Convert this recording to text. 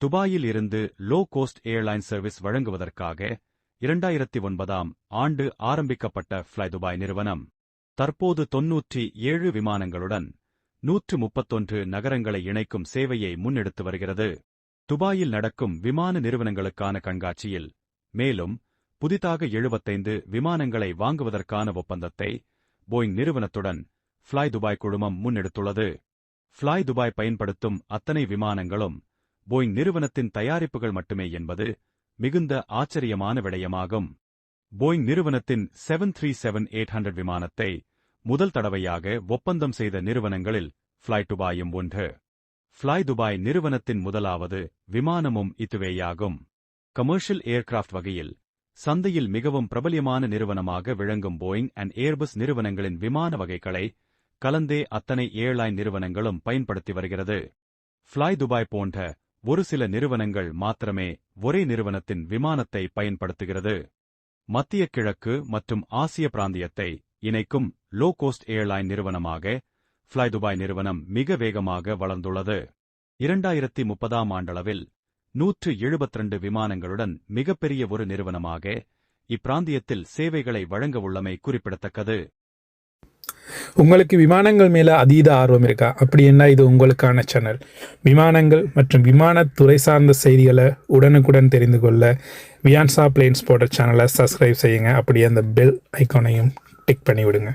துபாயில் இருந்து low cost airline service வழங்குவதற்காக இரண்டாயிரத்தி ஒன்பதாம் ஆண்டு ஆரம்பிக்கப்பட்ட ஃப்ளை துபாய் நிறுவனம். தற்போது தொன்னூற்றி ஏழு விமானங்களுடன் நூற்று முப்பத்தொன்று நகரங்களை இணைக்கும் சேவையை முன்னெடுத்து வருகிறது. துபாயில் நடக்கும் விமான நிறுவனங்களுக்கான கண்காட்சியில் மேலும் புதிதாக எழுபத்தைந்து விமானங்களை வாங்குவதற்கான ஒப்பந்தத்தை போயிங் நிறுவனத்துடன் ஃப்ளை துபாய் குழுமம் முன்னெடுத்துள்ளது. ஃப்ளை துபாய் பயன்படுத்தும் அத்தனை விமானங்களும் போயிங் நிறுவனத்தின் தயாரிப்புகள் மட்டுமே என்பது மிகுந்த ஆச்சரியமான விடயமாகும். போயிங் நிறுவனத்தின் seven three seven eight hundred விமானத்தை முதல் தடவையாக ஒப்பந்தம் செய்த நிறுவனங்களில் ஃப்ளை துபாயும் ஒன்று. ஃப்ளை துபாய் நிறுவனத்தின் முதலாவது விமானமும் இதுவேயாகும். கமர்ஷியல் ஏர்கிராஃப்ட் வகையில் சந்தையில் மிகவும் பிரபலியமான நிறுவனமாக விளங்கும் போயிங் அண்ட் ஏர்பஸ் நிறுவனங்களின் விமான வகைகளை கலந்தே அத்தனை ஏர்லைன் நிறுவனங்களும் பயன்படுத்தி வருகிறது. ஃப்ளை துபாய் போன்ற ஒரு சில நிறுவனங்கள் மாத்திரமே ஒரே நிறுவனத்தின் விமானத்தை பயன்படுத்துகிறது. மத்திய கிழக்கு மற்றும் ஆசிய பிராந்தியத்தை இணைக்கும் லோ கோஸ்ட் ஏர்லைன் நிறுவனமாக ஃப்ளை துபாய் நிறுவனம் மிக வேகமாக வளர்ந்துள்ளது. இரண்டாயிரத்தி முப்பதாம் ஆண்டளவில் நூற்று எழுபத்திரண்டு விமானங்களுடன் மிகப்பெரிய ஒரு நிறுவனமாக இப்பிராந்தியத்தில் சேவைகளை வழங்கவுள்ளமை குறிப்பிடத்தக்கது. உங்களுக்கு விமானங்கள் மேல அதீத ஆர்வம் இருக்கா? அப்படி என்ன இது உங்களுக்கான சேனல் விமானங்கள் மற்றும் விமானத்துறை சார்ந்த செய்திகளை உடனுக்குடன் தெரிந்து கொள்ள வியான்சா பிளேன்ஸ் போட்ட சேனலை சப்ஸ்கிரைப் செய்யுங்க. அப்படியே அந்த பெல் ஐக்கானையும் டிக் பண்ணி விடுங்க